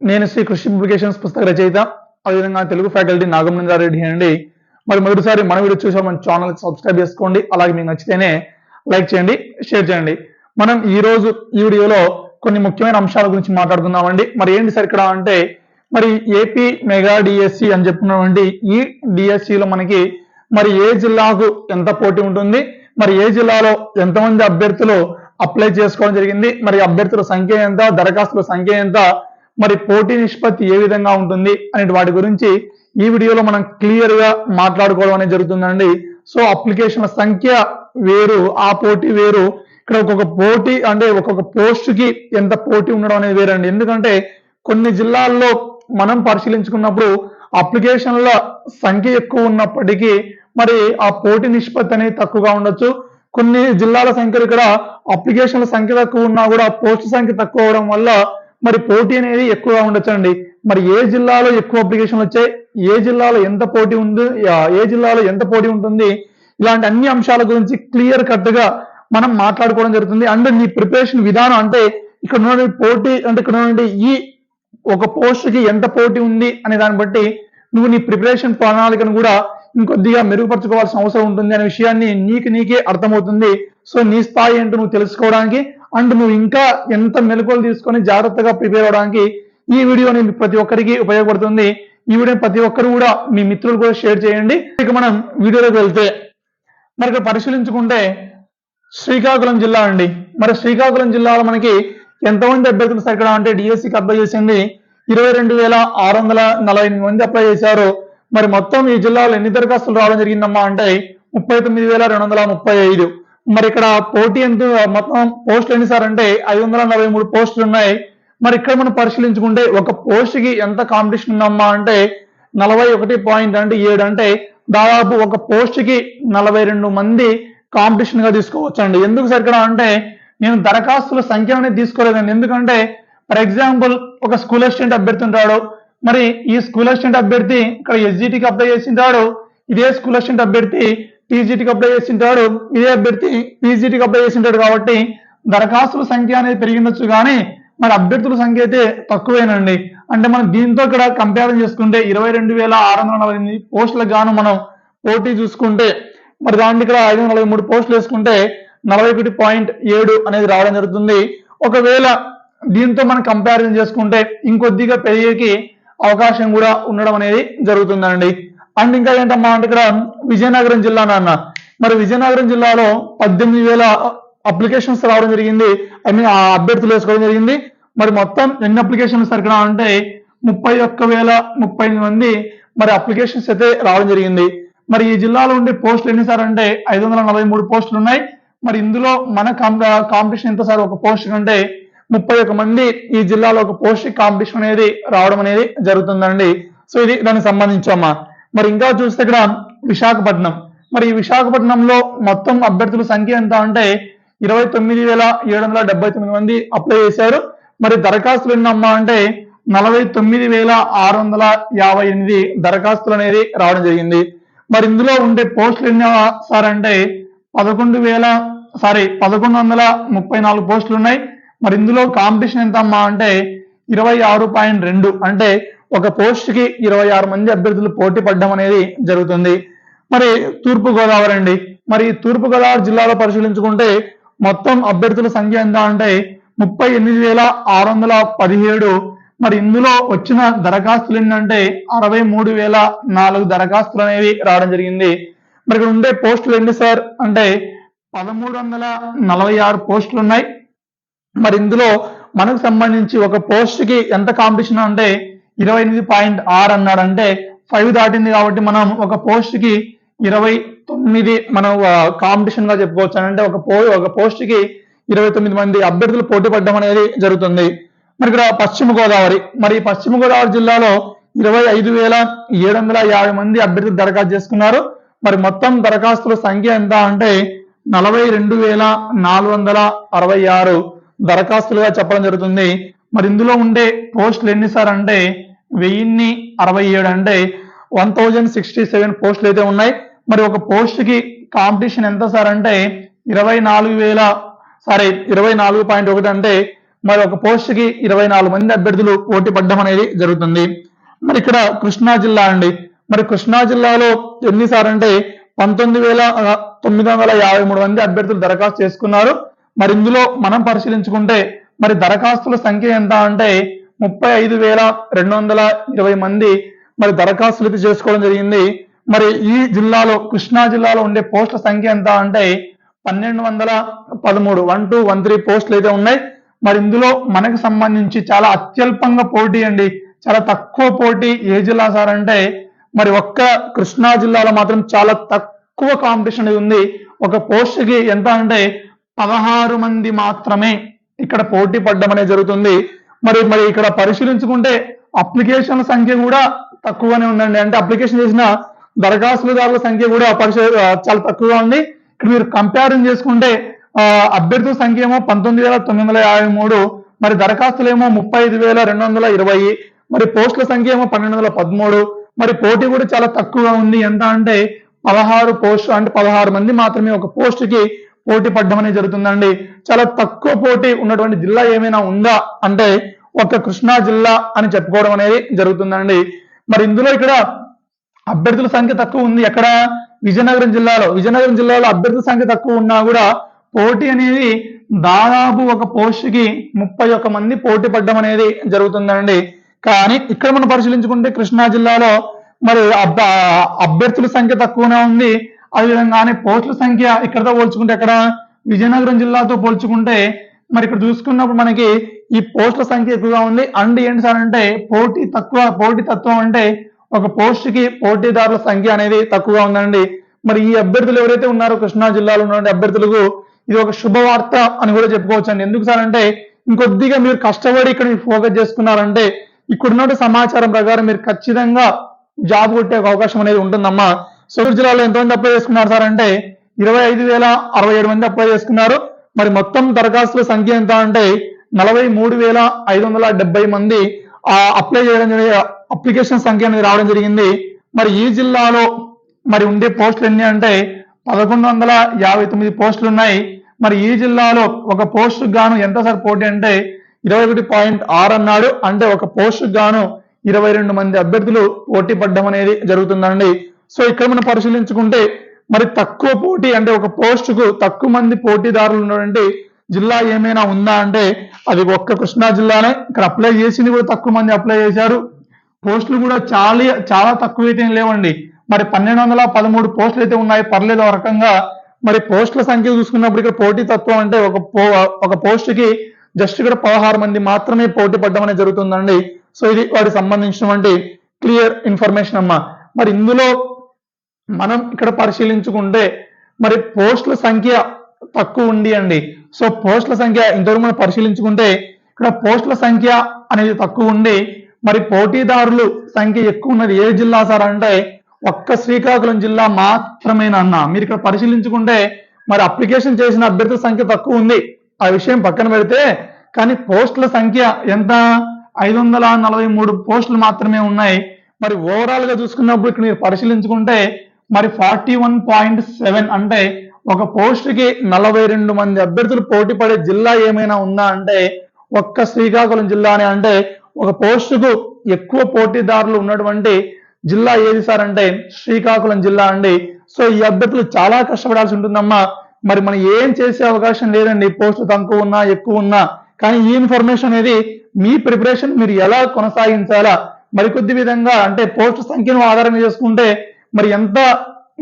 నేను శ్రీ కృషి పబ్లికేషన్స్ పుస్తక రచయిత అదేవిధంగా తెలుగు ఫ్యాకల్టీ నాగమేంద్రారెడ్డి అండి. మరి మొదటిసారి మన వీడియో చూసే మన ఛానల్ సబ్స్క్రైబ్ చేసుకోండి. అలాగే మీకు నచ్చితేనే లైక్ చేయండి షేర్ చేయండి. మనం ఈ రోజు ఈ వీడియోలో కొన్ని ముఖ్యమైన అంశాల గురించి మాట్లాడుకుందామండి. మరి ఏంటి సార్ ఇక్కడ అంటే మరి ఏపీ మెగా డిఎస్సి అని చెప్పుకున్నటువంటి ఈ డిఎస్సిలో మనకి మరి ఏ జిల్లాకు ఎంత పోటీ ఉంటుంది మరి ఏ జిల్లాలో ఎంతమంది అభ్యర్థులు అప్లై చేసుకోవడం జరిగింది మరి అభ్యర్థుల సంఖ్య ఎంత దరఖాస్తుల సంఖ్య ఎంత మరి పోటీ నిష్పత్తి ఏ విధంగా ఉంటుంది అనే వాటి గురించి ఈ వీడియోలో మనం క్లియర్గా మాట్లాడుకోవడం అనేది జరుగుతుందండి. సో అప్లికేషన్ల సంఖ్య వేరు ఆ పోటీ వేరు. ఇక్కడ ఒక్కొక్క పోటీ అంటే ఒక్కొక్క పోస్ట్కి ఎంత పోటీ ఉండడం అనేది వేరండి. ఎందుకంటే కొన్ని జిల్లాల్లో మనం పరిశీలించుకున్నప్పుడు అప్లికేషన్ల సంఖ్య ఎక్కువ ఉన్నప్పటికీ మరి ఆ పోటీ నిష్పత్తి అనేది తక్కువగా ఉండొచ్చు. కొన్ని జిల్లాల సంఖ్యలు ఇక్కడ అప్లికేషన్ల సంఖ్య తక్కువ ఉన్నా కూడా పోస్ట్ సంఖ్య తక్కువ అవడం వల్ల మరి పోటీ అనేది ఎక్కువగా ఉండొచ్చండి. మరి ఏ జిల్లాలో ఎక్కువ అప్లికేషన్లు వచ్చాయి? ఏ జిల్లాలో ఎంత పోటీ ఉంది ఏ జిల్లాలో ఎంత పోటీ ఉంటుంది? ఇలాంటి అన్ని అంశాల గురించి క్లియర్ కట్గా మనం మాట్లాడుకోవడం జరుగుతుంది. అండ్ నీ ప్రిపరేషన్ విధానం అంటే ఇక్కడ ఉన్నటువంటి పోటీ అంటే ఇక్కడ ఉన్నటువంటి ఈ ఒక పోస్ట్కి ఎంత పోటీ ఉంది అనే దాన్ని బట్టి నువ్వు నీ ప్రిపరేషన్ ప్రణాళికను కూడా ఇంకొద్దిగా మెరుగుపరచుకోవాల్సిన అవసరం ఉంటుంది అనే విషయాన్ని నీకు నీకే అర్థమవుతుంది. సో నీ స్థాయి ఏంటో నువ్వు తెలుసుకోవడానికి అండ్ నువ్వు ఇంకా ఎంత మెలకువలు తీసుకొని జాగ్రత్తగా ప్రిపేర్ అవడానికి ఈ వీడియో అనేది ప్రతి ఒక్కరికి ఉపయోగపడుతుంది. ఈ వీడియో ప్రతి ఒక్కరు కూడా మీ మిత్రులు కూడా షేర్ చేయండి. ఇక మనం వీడియోలోకి వెళ్తే మరి ఇక్కడ పరిశీలించుకుంటే శ్రీకాకుళం జిల్లా అండి. మరి శ్రీకాకుళం జిల్లాలో మనకి ఎంతమంది అభ్యర్థులు సార్ అంటే డిఎస్సికి అప్లై చేసింది? ఇరవై రెండు వేల ఆరు వందల నలభై ఎనిమిది మంది అప్లై చేశారు. మరి మొత్తం ఈ జిల్లాలో ఎన్ని దరఖాస్తులు రావడం జరిగిందమ్మా అంటే ముప్పై తొమ్మిది వేల రెండు వందల ముప్పై ఐదు. మరి ఇక్కడ పోటీ ఎంత మొత్తం పోస్టులు ఎన్ని సార్ అంటే ఐదు వందల నలభై మూడు పోస్టులు ఉన్నాయి. మరి ఇక్కడ మనం పరిశీలించుకుంటే ఒక పోస్ట్కి ఎంత కాంపిటీషన్ ఉందమ్మా అంటే నలభై ఒకటి పాయింట్ అంటే ఏడు అంటే దాదాపు ఒక పోస్ట్కి నలభై రెండు మంది కాంపిటీషన్గా తీసుకోవచ్చు అండి ఎందుకు సార్ ఇక్కడ అంటే నేను దరఖాస్తుల సంఖ్య అనేది తీసుకోలేదండి. ఎందుకంటే ఫర్ ఎగ్జాంపుల్ ఒక స్కూల్ అసిస్టెంట్ అభ్యర్థి ఉంటాడు మరి ఈ స్కూల్ అసిస్టెంట్ అభ్యర్థి ఇక్కడ ఎస్జిటికి అప్లై చేసింటాడు ఇదే స్కూల్ అసిస్టెంట్ అభ్యర్థి టీజీటీకి అప్లై చేసింటాడు. ఇదే అభ్యర్థి పీజీటీకి అప్లై చేసింటాడు కాబట్టి దరఖాస్తుల సంఖ్య అనేది పెరిగిండొచ్చు కానీ మరి అభ్యర్థుల సంఖ్య అయితే తక్కువేనండి. అంటే మనం దీంతో ఇక్కడ కంపేర్ చేసుకుంటే ఇరవై రెండు వేల ఆరు వందల నలభై ఎనిమిది పోస్టులకు గాను మనం పోటీ చూసుకుంటే మరి దాంట్లో ఇక్కడ ఐదు వందల నలభై మూడు పోస్టులు వేసుకుంటే నలభై ఒకటి పాయింట్ ఏడు అనేది రావడం జరుగుతుంది. ఒకవేళ దీంతో మనం కంపారిజన్ చేసుకుంటే ఇంకొద్దిగా పెరిగేకి అవకాశం కూడా ఉండడం అనేది జరుగుతుందండి. అండ్ ఇంకా ఏంటమ్మా అంటే ఇక్కడ విజయనగరం జిల్లా నాన్న. మరి విజయనగరం జిల్లాలో పద్దెనిమిది వేల అప్లికేషన్స్ రావడం జరిగింది. ఐ మీన్ ఆ అభ్యర్థులు వేసుకోవడం జరిగింది. మరి మొత్తం ఎన్ని అప్లికేషన్స్ సరిగ్గా అంటే ముప్పై ఒక్క వేల ముప్పై ఎనిమిది మంది మరి అప్లికేషన్స్ అయితే రావడం జరిగింది. మరి ఈ జిల్లాలో ఉండే పోస్టులు ఎన్ని సార్ అంటే ఐదు వందల నలభై మూడు పోస్టులు ఉన్నాయి. మరి ఇందులో మన కాంపిటీషన్ ఎంత సార్? ఒక పోస్ట్ అంటే ముప్పై ఒక్క మంది ఈ జిల్లాలో ఒక పోస్ట్ కాంపిటీషన్ అనేది రావడం అనేది జరుగుతుందండి. సో ఇది దానికి సంబంధించమ్మా మరి ఇంకా చూస్తే ఇక్కడ విశాఖపట్నం. మరి విశాఖపట్నంలో మొత్తం అభ్యర్థుల సంఖ్య ఎంత అంటే ఇరవై తొమ్మిది వేల ఏడు వందల డెబ్బై తొమ్మిది మంది అప్లై చేశారు. మరి దరఖాస్తులు ఎన్నమ్మా అంటే నలభై తొమ్మిది వేల ఆరు వందల యాభై ఎనిమిది దరఖాస్తులు అనేది రావడం జరిగింది. మరి ఇందులో ఉండే పోస్టులు ఎన్ని సార్ అంటే పదకొండు వేల సారీ పదకొండు వందల ముప్పై నాలుగు పోస్టులు ఉన్నాయి. మరి ఇందులో కాంపిటీషన్ ఎంత అమ్మా అంటే ఇరవై ఆరు పాయింట్ రెండు. అంటే ఒక పోస్ట్కి ఇరవై ఆరు మంది అభ్యర్థులు పోటీ పడడం అనేది జరుగుతుంది. మరి తూర్పు గోదావరి అండి. మరి తూర్పుగోదావరి తూర్పు గోదావరి జిల్లాలో పరిశీలించుకుంటే మొత్తం అభ్యర్థుల సంఖ్య ఎంత అంటే ముప్పై ఎనిమిది వేల ఆరు వందల పదిహేడు. మరి ఇందులో వచ్చిన దరఖాస్తులు ఏంటంటే అరవై మూడు వేల నాలుగు దరఖాస్తులు అనేవి రావడం జరిగింది. మరి ఇక్కడ ఉండే పోస్టులు ఎన్ని సార్? అంటే పదమూడు వందల నలభై ఆరు పోస్టులు ఉన్నాయి. మరి ఇందులో మనకు సంబంధించి ఒక పోస్ట్కి ఎంత కాంపిటీషన్ అంటే ఇరవై ఎనిమిది పాయింట్ ఆరు అన్నాడు అంటే ఫైవ్ దాటింది కాబట్టి మనం ఒక పోస్ట్కి ఇరవై తొమ్మిది మనం కాంపిటీషన్గా చెప్పుకోవచ్చు. అంటే ఒక పో ఒక పోస్ట్కి ఇరవై తొమ్మిది మంది అభ్యర్థులు పోటీ పడడం అనేది జరుగుతుంది. మరి ఇక్కడ పశ్చిమ గోదావరి మరి పశ్చిమ గోదావరి జిల్లాలో ఇరవై ఐదు వేల ఏడు వందల యాభై మంది అభ్యర్థులు దరఖాస్తు చేసుకున్నారు. మరి మొత్తం దరఖాస్తుల సంఖ్య ఎంత అంటే నలభై రెండు వేల నాలుగు వందల అరవై ఆరు దరఖాస్తులుగా చెప్పడం జరుగుతుంది. మరి ఇందులో ఉండే పోస్టులు ఎన్ని సార్ అంటే వెయ్యిన్ని అరవై ఏడు అంటే వన్ థౌజండ్ సిక్స్టీ సెవెన్ పోస్టులు అయితే ఉన్నాయి. మరి ఒక పోస్ట్కి కాంపిటీషన్ ఎంత సార్ అంటే ఇరవై నాలుగు వేల సారీ ఇరవై నాలుగు పాయింట్ ఒకటి అంటే మరి ఒక పోస్ట్కి ఇరవై నాలుగు మంది అభ్యర్థులు పోటీ పడడం అనేది జరుగుతుంది. మరి ఇక్కడ కృష్ణా జిల్లా అండి. మరి కృష్ణా జిల్లాలో ఎన్నిసార్లు అంటే పంతొమ్మిది వేల తొమ్మిది వందల యాభై మూడు మంది అభ్యర్థులు దరఖాస్తు చేసుకున్నారు. మరి ఇందులో మనం పరిశీలించుకుంటే మరి దరఖాస్తుల సంఖ్య ఎంత అంటే ముప్పై ఐదు వేల రెండు వందల ఇరవై మంది మరి దరఖాస్తులు అయితే చేసుకోవడం జరిగింది. మరి ఈ జిల్లాలో కృష్ణా జిల్లాలో ఉండే పోస్టుల సంఖ్య ఎంత అంటే పన్నెండు వందల పదమూడు వన్ టూ వన్ త్రీ పోస్టులు అయితే ఉన్నాయి. మరి ఇందులో మనకు సంబంధించి చాలా అత్యల్పంగా పోటీ అండి. చాలా తక్కువ పోటీ ఏ జిల్లా సార్ అంటే మరి ఒక్క కృష్ణా జిల్లాలో మాత్రం చాలా తక్కువ కాంపిటీషన్ ఉంది. ఒక పోస్ట్కి ఎంత అంటే పదహారు మంది మాత్రమే ఇక్కడ పోటీ పడ్డం అనేది జరుగుతుంది. మరి మరి ఇక్కడ పరిశీలించుకుంటే అప్లికేషన్ల సంఖ్య కూడా తక్కువగానే ఉందండి. అంటే అప్లికేషన్ చేసిన దరఖాస్తుదారుల సంఖ్య కూడా పరిశీ చాలా తక్కువగా ఉంది. ఇక్కడ మీరు కంపారిజన్ చేసుకుంటే అభ్యర్థుల సంఖ్య ఏమో పంతొమ్మిది వేల తొమ్మిది వందల యాభై మూడు మరి దరఖాస్తులు ఏమో ముప్పై ఐదు వేల రెండు వందల ఇరవై మరి పోస్టుల సంఖ్య ఏమో పన్నెండు వందల పదమూడు మరి పోటీ కూడా చాలా తక్కువగా ఉంది. ఎంత అంటే పదహారు పోస్ట్ అంటే పదహారు మంది మాత్రమే ఒక పోస్ట్కి పోటీ పడ్డం అనేది జరుగుతుందండి. చాలా తక్కువ పోటీ ఉన్నటువంటి జిల్లా ఏమైనా ఉందా? అంటే ఒక కృష్ణా జిల్లా అని చెప్పుకోవడం అనేది జరుగుతుందండి. మరి ఇందులో ఇక్కడ అభ్యర్థుల సంఖ్య తక్కువ ఉంది. ఎక్కడ? విజయనగరం జిల్లాలో. విజయనగరం జిల్లాలో అభ్యర్థుల సంఖ్య తక్కువ ఉన్నా కూడా పోటీ అనేది దాదాపు ఒక పోస్టుకి ముప్పై ఒక్క మంది పోటీ పడ్డం అనేది జరుగుతుందండి. కానీ ఇక్కడ మనం పరిశీలించుకుంటే కృష్ణా జిల్లాలో మరి అబ్బ అభ్యర్థుల సంఖ్య తక్కువనే ఉంది. అదేవిధంగానే పోస్టుల సంఖ్య ఇక్కడతో పోల్చుకుంటే ఎక్కడ? విజయనగరం జిల్లాతో పోల్చుకుంటే మరి ఇక్కడ చూసుకున్నప్పుడు మనకి ఈ పోస్టుల సంఖ్య ఎక్కువగా ఉంది. అండ్ ఏంటి సార్ అంటే పోటీ తక్కువ పోటీ తత్వం అంటే ఒక పోస్ట్కి పోటీదారుల సంఖ్య అనేది తక్కువగా ఉందండి. మరి ఈ అభ్యర్థులు ఎవరైతే ఉన్నారో కృష్ణా జిల్లాలో ఉన్నటువంటి అభ్యర్థులకు ఇది ఒక శుభవార్త అని కూడా చెప్పుకోవచ్చు అండి ఎందుకు సార్ అంటే ఇంకొద్దిగా మీరు కష్టపడి ఇక్కడ ఫోకస్ చేసుకున్నారంటే ఇక్కడ సమాచారం ప్రకారం మీరు ఖచ్చితంగా జాబ్ కొట్టే ఒక అవకాశం అనేది ఉంటుందమ్మా. సూరత్ జిల్లాలో ఎంతమంది అప్లై చేసుకున్నారు సార్ అంటే ఇరవై ఐదు వేల అరవై ఏడు మంది అప్లై చేసుకున్నారు. మరి మొత్తం దరఖాస్తుల సంఖ్య ఎంత అంటే నలభై మూడు వేల ఐదు వందల డెబ్బై మంది ఆ అప్లై చేయడం జరిగే అప్లికేషన్ సంఖ్య అనేది రావడం జరిగింది. మరి ఈ జిల్లాలో మరి ఉండే పోస్టులు ఎన్ని అంటే పదకొండు వందల యాభై తొమ్మిది పోస్టులు ఉన్నాయి. మరి ఈ జిల్లాలో ఒక పోస్ట్ గాను ఎంత సార్ పోటీ అంటే ఇరవై ఒకటి పాయింట్ ఆరు అన్నాడు. అంటే ఒక పోస్ట్ గాను ఇరవై రెండు మంది అభ్యర్థులు పోటీ పడ్డం అనేది జరుగుతుందండి. సో ఇక్కడ మనం పరిశీలించుకుంటే మరి తక్కువ పోటీ అంటే ఒక పోస్ట్కు తక్కువ మంది పోటీదారులు ఉన్నటువంటి జిల్లా ఏమైనా ఉందా అంటే అది ఒక్క కృష్ణా జిల్లానే. ఇక్కడ అప్లై చేసింది కూడా తక్కువ మంది అప్లై చేశారు. పోస్టులు కూడా చాలా చాలా తక్కువ అయితే ఏం లేవండి. మరి పన్నెండు వందల పదమూడు పోస్టులు అయితే ఉన్నాయి. పర్లేదు ఒక రకంగా. మరి పోస్టుల సంఖ్య చూసుకున్నప్పుడు ఇక్కడ పోటీ తత్వం అంటే ఒక పో ఒక పోస్ట్కి జస్ట్ ఇక్కడ పదహారు మంది మాత్రమే పోటీ పడడం అనేది జరుగుతుందండి. సో ఇది వాటికి సంబంధించినటువంటి క్లియర్ ఇన్ఫర్మేషన్ అమ్మా. మరి ఇందులో మనం ఇక్కడ పరిశీలించుకుంటే మరి పోస్టుల సంఖ్య తక్కువ ఉంది అండి. సో పోస్టుల సంఖ్య ఇంతవరకు మనం పరిశీలించుకుంటే ఇక్కడ పోస్టుల సంఖ్య అనేది తక్కువ ఉండి మరి పోటీదారులు సంఖ్య ఎక్కువ ఉన్నది ఏ జిల్లా సార్ అంటే ఒక్క శ్రీకాకుళం జిల్లా మాత్రమేనా అన్న మీరు ఇక్కడ పరిశీలించుకుంటే మరి అప్లికేషన్ చేసిన అభ్యర్థుల సంఖ్య తక్కువ ఉంది. ఆ విషయం పక్కన పెడితే కానీ పోస్టుల సంఖ్య ఎంత? ఐదు వందల నలభై మూడు పోస్టులు మాత్రమే ఉన్నాయి. మరి ఓవరాల్గా చూసుకున్నప్పుడు ఇక్కడ మీరు పరిశీలించుకుంటే మరి ఫార్టీ వన్ పాయింట్ సెవెన్ అంటే ఒక పోస్ట్కి నలభై రెండు మంది అభ్యర్థులు పోటీ పడే జిల్లా ఏమైనా ఉందా అంటే ఒక్క శ్రీకాకుళం జిల్లానే అంటే ఒక పోస్టుకు ఎక్కువ పోటీదారులు ఉన్నటువంటి జిల్లా ఏది సార్ అంటే శ్రీకాకుళం జిల్లా అండి. సో ఈ అభ్యర్థులు చాలా కష్టపడాల్సి ఉంటుందమ్మా. మరి మనం ఏం చేసే అవకాశం లేదండి. పోస్ట్ తక్కువ ఉన్నా ఎక్కువ ఉన్నా. కానీ ఈ ఇన్ఫర్మేషన్ అనేది మీ ప్రిపరేషన్ మీరు ఎలా కొనసాగించాలా? మరికొద్ది విధంగా అంటే పోస్ట్ సంఖ్యను ఆధారంగా చేసుకుంటే మరి ఎంత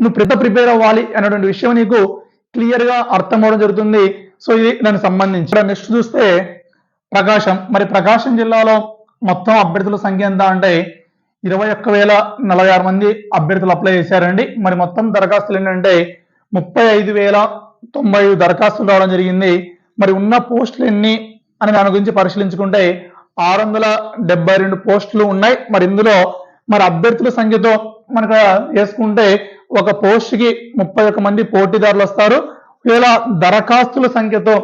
నువ్వు ప్రిత ప్రిపేర్ అవ్వాలి అనేటువంటి విషయం నీకు క్లియర్గా అర్థం అవడం జరుగుతుంది. సో ఇది దానికి సంబంధించి. నెక్స్ట్ చూస్తే ప్రకాశం. మరి ప్రకాశం జిల్లాలో మొత్తం అభ్యర్థుల సంఖ్య ఎంత అంటే ఇరవై ఒక్క వేల నలభై ఆరు మంది అభ్యర్థులు అప్లై చేశారండి. మరి మొత్తం దరఖాస్తులు ఏంటంటే ముప్పై ఐదు వేల తొంభై ఐదు దరఖాస్తులు రావడం జరిగింది. మరి ఉన్న పోస్టులు ఎన్ని అని దాని గురించి పరిశీలించుకుంటే ఆరు వందల డెబ్బై రెండు పోస్టులు ఉన్నాయి. మరి ఇందులో మరి అభ్యర్థుల సంఖ్యతో మనకు వేసుకుంటే ఒక పోస్ట్కి ముప్పై ఒక్క మంది పోటీదారులు వస్తారు. ఒకవేళ దరఖాస్తుల సంఖ్యతో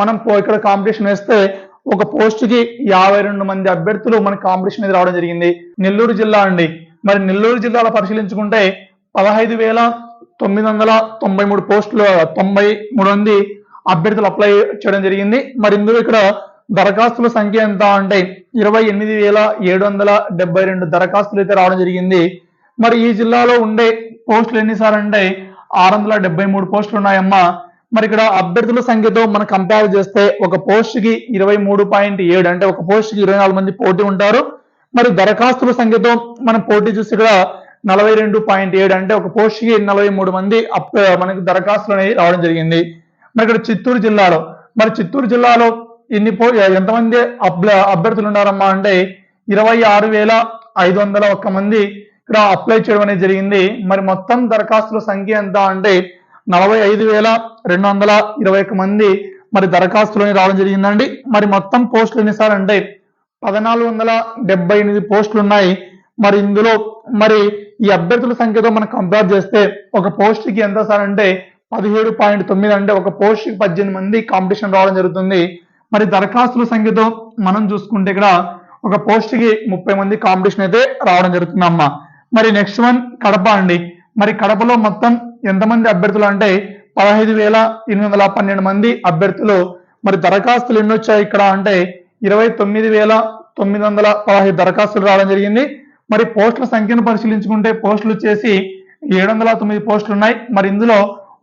మనం ఇక్కడ కాంపిటీషన్ వేస్తే ఒక పోస్ట్కి యాభై రెండు మంది అభ్యర్థులు మన కాంపిటీషన్ మీద రావడం జరిగింది. నెల్లూరు జిల్లా అండి. మరి నెల్లూరు జిల్లాలో పరిశీలించుకుంటే పదహైదు వేల తొమ్మిది వందల తొంభై మూడు పోస్టులు తొంభై మూడు మంది అభ్యర్థులు అప్లై చేయడం జరిగింది. మరి ఇందులో ఇక్కడ దరఖాస్తుల సంఖ్య ఎంత అంటే ఇరవై ఎనిమిది వేల ఏడు వందల డెబ్బై రెండు దరఖాస్తులు అయితే రావడం జరిగింది. మరి ఈ జిల్లాలో ఉండే పోస్టులు ఎన్నిసార్లు అంటే ఆరు వందల డెబ్బై మూడు పోస్టులు ఉన్నాయమ్మా. మరి ఇక్కడ అభ్యర్థుల సంఖ్యతో మనం కంపేర్ చేస్తే ఒక పోస్టుకి ఇరవై మూడు పాయింట్ ఏడు అంటే ఒక పోస్ట్కి ఇరవై నాలుగు మంది పోటీ ఉంటారు. మరి దరఖాస్తుల సంఖ్యతో మనం పోటీ చూస్తే ఇక్కడ నలభై రెండు పాయింట్ ఏడు అంటే ఒక పోస్టుకి నలభై మూడు మంది అప్ మనకి దరఖాస్తులు అనేవి రావడం జరిగింది. మరి ఇక్కడ చిత్తూరు జిల్లాలో మరి చిత్తూరు జిల్లాలో ఎన్ని పో ఎంతమంది అభ్య- అభ్యర్థులు ఉన్నారమ్మా అంటే ఇరవై ఆరు వేల ఐదు వందల ఒక్క మంది ఇక్కడ అప్లై చేయడం అనేది జరిగింది. మరి మొత్తం దరఖాస్తుల సంఖ్య ఎంత అంటే నలభై ఐదు వేల రెండు వందల ఇరవై ఒక్క మంది మరి దరఖాస్తులని రావడం జరిగిందండి. మరి మొత్తం పోస్టులు ఎన్నిసార్లు అంటే పద్నాలుగు వందల డెబ్బై ఎనిమిది పోస్టులు ఉన్నాయి. మరి ఇందులో మరి ఈ అభ్యర్థుల సంఖ్యతో మనం కంపేర్ చేస్తే ఒక పోస్ట్కి ఎంత సార్ అంటే పదిహేడు పాయింట్ తొమ్మిది అంటే ఒక పోస్ట్కి పద్దెనిమిది మంది కాంపిటీషన్ రావడం జరుగుతుంది. మరి దరఖాస్తుల సంఖ్యతో మనం చూసుకుంటే ఇక్కడ ఒక పోస్ట్కి ముప్పై మంది కాంపిటీషన్ అయితే రావడం జరుగుతుందమ్మా మరి నెక్స్ట్ వన్ కడప అండి. మరి కడపలో మొత్తం ఎంతమంది అభ్యర్థులు అంటే పదహైదు వేల ఎనిమిది వందల పన్నెండు మంది అభ్యర్థులు. మరి దరఖాస్తులు ఎన్ని వచ్చాయి ఇక్కడ అంటే ఇరవై తొమ్మిది వేల తొమ్మిది వందల పదహైదు దరఖాస్తులు రావడం జరిగింది. మరి పోస్టుల సంఖ్యను పరిశీలించుకుంటే పోస్టులు వచ్చేసి ఏడు వందల తొమ్మిది పోస్టులు ఉన్నాయి. మరి ఇందులో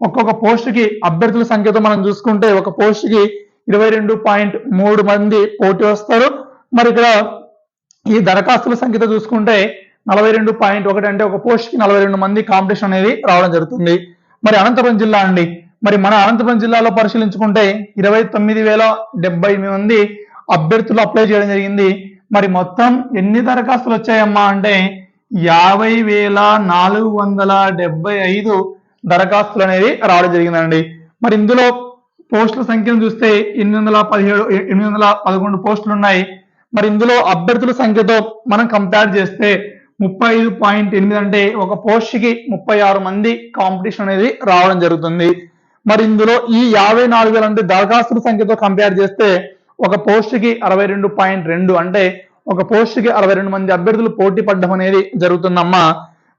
ఒక్కొక్క పోస్టుకి అభ్యర్థుల సంఖ్యతో మనం చూసుకుంటే ఒక పోస్టుకి ఇరవై రెండు పాయింట్ మూడు మంది పోటీ వస్తారు. మరి ఇక్కడ ఈ దరఖాస్తుల సంఖ్యతో చూసుకుంటే నలభై రెండు పాయింట్ ఒకటి అంటే ఒక పోస్ట్కి నలభై రెండు మంది కాంపిటీషన్ అనేది రావడం జరుగుతుంది. మరి అనంతపురం జిల్లా అండి. మరి మన అనంతపురం జిల్లాలో పరిశీలించుకుంటే ఇరవై తొమ్మిది వేల డెబ్బై ఎనిమిది మంది అభ్యర్థులు అప్లై చేయడం జరిగింది. మరి మొత్తం ఎన్ని దరఖాస్తులు వచ్చాయమ్మా అంటే యాభై వేల నాలుగు వందల డెబ్బై ఐదు దరఖాస్తులు అనేది రావడం జరిగిందండి. మరి ఇందులో పోస్టుల సంఖ్యను చూస్తే ఎనిమిది వందల పదిహేడు ఎనిమిది వందల పదకొండు పోస్టులు ఉన్నాయి మరి ఇందులో అభ్యర్థుల సంఖ్యతో మనం కంపేర్ చేస్తే ముప్పై ఐదు పాయింట్ ఎనిమిది అంటే ఒక పోస్ట్కి ముప్పై ఆరు మంది కాంపిటీషన్ అనేది రావడం జరుగుతుంది. మరి ఇందులో ఈ యాభై నాలుగు వేల అంటే దరఖాస్తుల సంఖ్యతో కంపేర్ చేస్తే ఒక పోస్టుకి అరవై రెండు పాయింట్ రెండు అంటే ఒక పోస్ట్కి అరవై రెండు మంది అభ్యర్థులు పోటీ పడడం అనేది జరుగుతుందమ్మా.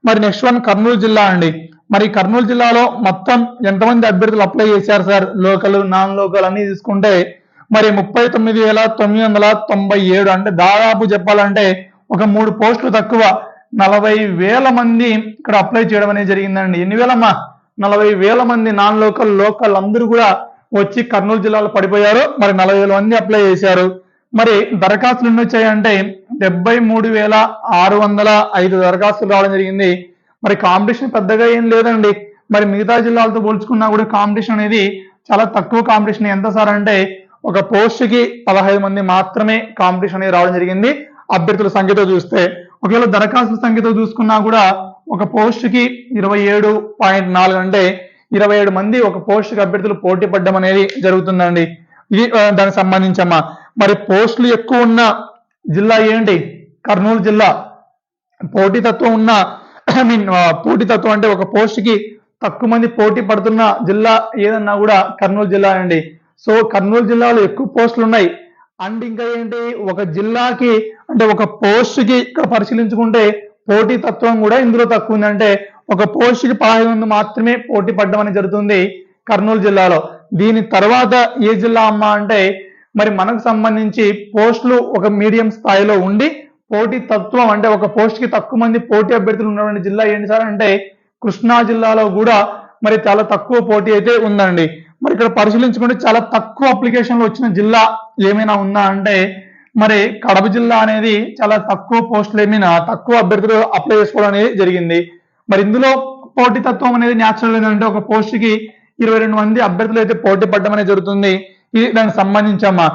మరి నెక్స్ట్ వన్ కర్నూలు జిల్లా అండి. మరి కర్నూలు జిల్లాలో మొత్తం ఎంతమంది అభ్యర్థులు అప్లై చేశారు సార్? లోకల్ నాన్ లోకల్ అన్ని తీసుకుంటే మరి ముప్పై తొమ్మిది వేల తొమ్మిది వందల తొంభై ఏడు అంటే దాదాపు చెప్పాలంటే ఒక మూడు పోస్టులు తక్కువ. నలభై వేల మంది ఇక్కడ అప్లై చేయడం అనేది జరిగిందండి. ఎన్ని వేలమ్మా? నలభై వేల మంది నాన్ లోకల్ లోకల్ అందరూ కూడా వచ్చి కర్నూలు జిల్లాలో పడిపోయారు. మరి నలభై వేల మంది అప్లై చేశారు. మరి దరఖాస్తులు ఎన్ని వచ్చాయంటే డెబ్బై మూడు వేల ఆరు వందల ఐదు దరఖాస్తులు రావడం జరిగింది. మరి కాంపిటీషన్ పెద్దగా ఏం లేదండి. మరి మిగతా జిల్లాలతో పోల్చుకున్నా కూడా కాంపిటీషన్ అనేది చాలా తక్కువ కాంపిటీషన్ ఎంత సార్ అంటే ఒక పోస్ట్కి పదహైదు మంది మాత్రమే కాంపిటీషన్ అనేది రావడం జరిగింది. అభ్యర్థుల సంఖ్యతో చూస్తే ఒకవేళ దరఖాస్తుల సంఖ్యతో చూసుకున్నా కూడా ఒక పోస్ట్కి ఇరవై ఏడు పాయింట్ నాలుగు అంటే ఇరవై ఏడు మంది ఒక పోస్ట్కి అభ్యర్థులు పోటీ పడడం అనేది జరుగుతుందండి. ఇది దానికి సంబంధించమ్మా. మరి పోస్టులు ఎక్కువ ఉన్న జిల్లా ఏంటి? కర్నూలు జిల్లా. పోటీతత్వం ఉన్న ఐ మీన్ పోటీతత్వం అంటే ఒక పోస్ట్కి తక్కువ మంది పోటీ పడుతున్న జిల్లా ఏదన్నా కూడా కర్నూలు జిల్లా అండి. సో కర్నూలు జిల్లాలో ఎక్కువ పోస్టులు ఉన్నాయి. అండ్ ఇంకా ఏంటి ఒక జిల్లాకి అంటే ఒక పోస్ట్కి ఇక్కడ పరిశీలించుకుంటే పోటీ తత్వం కూడా ఇందులో తక్కువ ఉంది. అంటే ఒక పోస్ట్కి పదహైదు మంది మాత్రమే పోటీ పడడం అనేది జరుగుతుంది కర్నూలు జిల్లాలో. దీని తర్వాత ఏ జిల్లా అమ్మా అంటే మరి మనకు సంబంధించి పోస్టులు ఒక మీడియం స్థాయిలో ఉండి పోటీ తత్వం అంటే ఒక పోస్ట్కి తక్కువ మంది పోటీ అభ్యర్థులు ఉన్నటువంటి జిల్లా ఏంటి సార్ అంటే కృష్ణా జిల్లాలో కూడా మరి చాలా తక్కువ పోటీ అయితే ఉందండి. మరి ఇక్కడ పరిశీలించుకుంటే చాలా తక్కువ అప్లికేషన్లు వచ్చిన జిల్లా ఏమైనా ఉందా అంటే మరి కడప జిల్లా అనేది చాలా తక్కువ పోస్టులు ఏమైనా తక్కువ అభ్యర్థులు అప్లై చేసుకోవడం అనేది జరిగింది. మరి ఇందులో పోటీతత్వం అనేది న్యాచురల్ ఏంటంటే ఒక పోస్ట్కి ఇరవై రెండు మంది అభ్యర్థులు అయితే పోటీ పడడం అనేది జరుగుతుంది. ఇది దానికి సంబంధించమ్మా